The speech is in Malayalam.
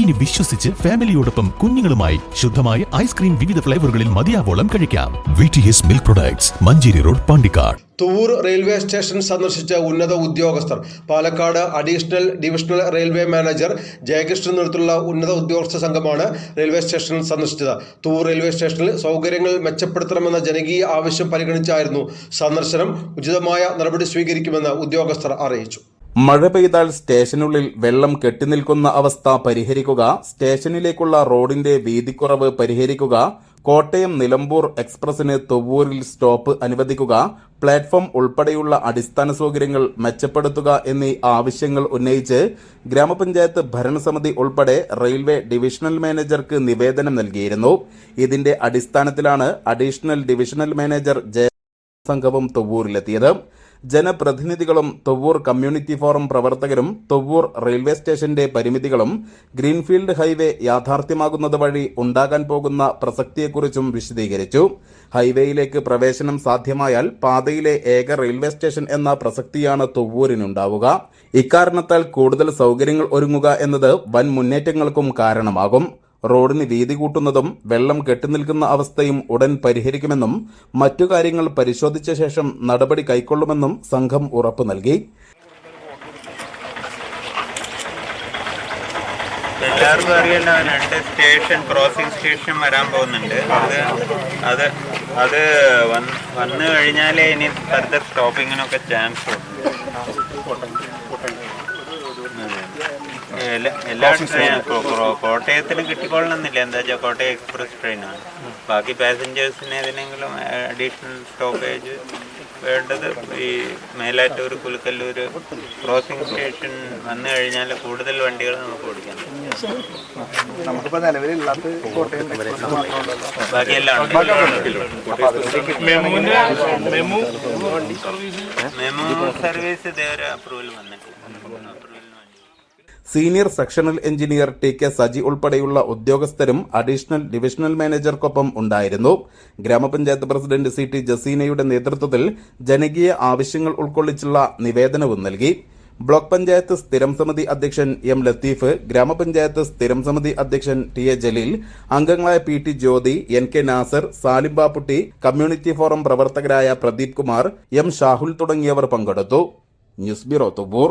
ഇനി വിശ്വസിച്ച് ഫാമിലിയോടൊപ്പം കുഞ്ഞുങ്ങളുമായി ശുദ്ധമായ ഐസ്ക്രീം വിവിധ ഫ്ലേവറുകളിൽ മതിയാവോളം കഴിക്കാം. V T S milk products Manjeri road Pandikkad. തൂർ റെയിൽവേ സ്റ്റേഷൻ സന്ദർശിച്ച ഉന്നത ഉദ്യോഗസ്ഥർ Palakkad additional divisional railway manager Jayakrishnan നേതൃത്വത്തിലുള്ള ഉന്നത ഉദ്യോഗസ്ഥ സംഘമാണ് റെയിൽവേ സ്റ്റേഷൻ സന്ദർശിച്ചത്. തൂർ റെയിൽവേ സ്റ്റേഷനിൽ സൗകര്യങ്ങൾ മെച്ചപ്പെടുത്തണമെന്ന ജനകീയ ആവശ്യം പരിഗണിച്ചായിരുന്നു സന്ദർശനം. ഉചിതമായ നടപടി സ്വീകരിക്കുമെന്ന് ഉദ്യോഗസ്ഥർ അറിയിച്ചു. മഴ പെയ്താൽ സ്റ്റേഷനുള്ളിൽ വെള്ളം കെട്ടിനിൽക്കുന്ന അവസ്ഥ പരിഹരിക്കുക സ്റ്റേഷനിലേക്കുള്ള റോഡിന്റെ വീതിക്കുറവ് പരിഹരിക്കുക കോട്ടയം നിലമ്പൂർ എക്സ്പ്രസിന് തൊവ്വൂരിൽ സ്റ്റോപ്പ് അനുവദിക്കുക പ്ലാറ്റ്ഫോം ഉൾപ്പെടെയുള്ള അടിസ്ഥാന സൗകര്യങ്ങൾ മെച്ചപ്പെടുത്തുക എന്നീ ആവശ്യങ്ങൾ ഉന്നയിച്ച് ഗ്രാമപഞ്ചായത്ത് ഭരണസമിതി ഉൾപ്പെടെ റെയിൽവേ ഡിവിഷണൽ മാനേജർക്ക് നിവേദനം നൽകിയിരുന്നു. ഇതിന്റെ അടിസ്ഥാനത്തിലാണ് അഡീഷണൽ ഡിവിഷണൽ മാനേജർ ജയ സംഘവും തൊവ്വൂരിലെത്തിയത്. ജനപ്രതിനിധികളും തൊവ്വൂർ കമ്മ്യൂണിറ്റി ഫോറം പ്രവർത്തകരും തൊവ്വൂർ റെയിൽവേ സ്റ്റേഷന്റെ പരിമിതികളും ഗ്രീൻഫീൽഡ് ഹൈവേ യാഥാർത്ഥ്യമാകുന്നത് വഴി ഉണ്ടാകാൻ പോകുന്ന പ്രസക്തിയെക്കുറിച്ചും വിശദീകരിച്ചു. ഹൈവേയിലേക്ക് പ്രവേശനം സാധ്യമായാൽ പാതയിലെ ഏക റെയിൽവേ സ്റ്റേഷൻ എന്ന പ്രസക്തിയാണ് തൊവ്വൂരിനുണ്ടാവുക. ഇക്കാരണത്താൽ കൂടുതൽ സൗകര്യങ്ങൾ ഒരുങ്ങുക എന്നത് വൻ മുന്നേറ്റങ്ങൾക്കും കാരണമാകും. റോഡിന് വീതി കൂട്ടുന്നതും വെള്ളം കെട്ടിനിൽക്കുന്ന അവസ്ഥയും ഉടൻ പരിഹരിക്കുമെന്നും മറ്റു കാര്യങ്ങൾ പരിശോധിച്ച ശേഷം നടപടി കൈക്കൊള്ളുമെന്നും സംഘം ഉറപ്പു നൽകി. എല്ലാവർക്കും രണ്ട് സ്റ്റേഷൻ ക്രോസിംഗ് സ്റ്റേഷൻ വരാൻ പോകുന്നുണ്ട്. അത് അത് അത് വന്ന് കഴിഞ്ഞാലേ ഇനി ഫർദർ സ്റ്റോപ്പിങ്ങിനൊക്കെ ചാൻസ് എല്ലാ എല്ലാ കോട്ടയത്തിന് കിട്ടിക്കൊള്ളണമെന്നില്ല. എന്താ വെച്ചാൽ കോട്ടയം എക്സ്പ്രസ് ട്രെയിനാണ് ബാക്കി പാസഞ്ചേഴ്സിന് ഏതിനെങ്കിലും അഡീഷണൽ സ്റ്റോപ്പേജ് വേണ്ടത് ഈ മേലാറ്റൂർ പുൽക്കല്ലൂർ ക്രോസിംഗ് സ്റ്റേഷൻ വന്നു കഴിഞ്ഞാൽ കൂടുതൽ വണ്ടികൾ നമുക്ക് ഓടിക്കാം. നമുക്കിപ്പോ നിലവിലില്ലാത്ത കോട്ടയം ബാക്കിയെല്ലാം മെമു സർവീസ് ഇതേവരെ അപ്രൂവൽ വന്നിട്ടില്ല. Senior sectional engineer T K Saji ഉൾപ്പെടെയുള്ള ഉദ്യോഗസ്ഥരും അഡീഷണൽ ഡിവിഷണൽ മാനേജർക്കൊപ്പം ഉണ്ടായിരുന്നു. ഗ്രാമപഞ്ചായത്ത് പ്രസിഡന്റ് സി ടി ജസീനയുടെ നേതൃത്വത്തിൽ ജനകീയ ആവശ്യങ്ങൾ ഉൾക്കൊള്ളിച്ചുള്ള നിവേദനവും നൽകി. ബ്ലോക്ക് പഞ്ചായത്ത് സ്ഥിരം സമിതി അധ്യക്ഷൻ എം ലത്തീഫ് ഗ്രാമപഞ്ചായത്ത് സ്ഥിരം സമിതി അധ്യക്ഷൻ ടി എ ജലീൽ അംഗങ്ങളായ P T Jyothi N K Nasar Salim Bapputty community forum പ്രവർത്തകരായ പ്രദീപ് കുമാർ എം ഷാഹുൽ തുടങ്ങിയവർ പങ്കെടുത്തു. News bureau തുബൂർ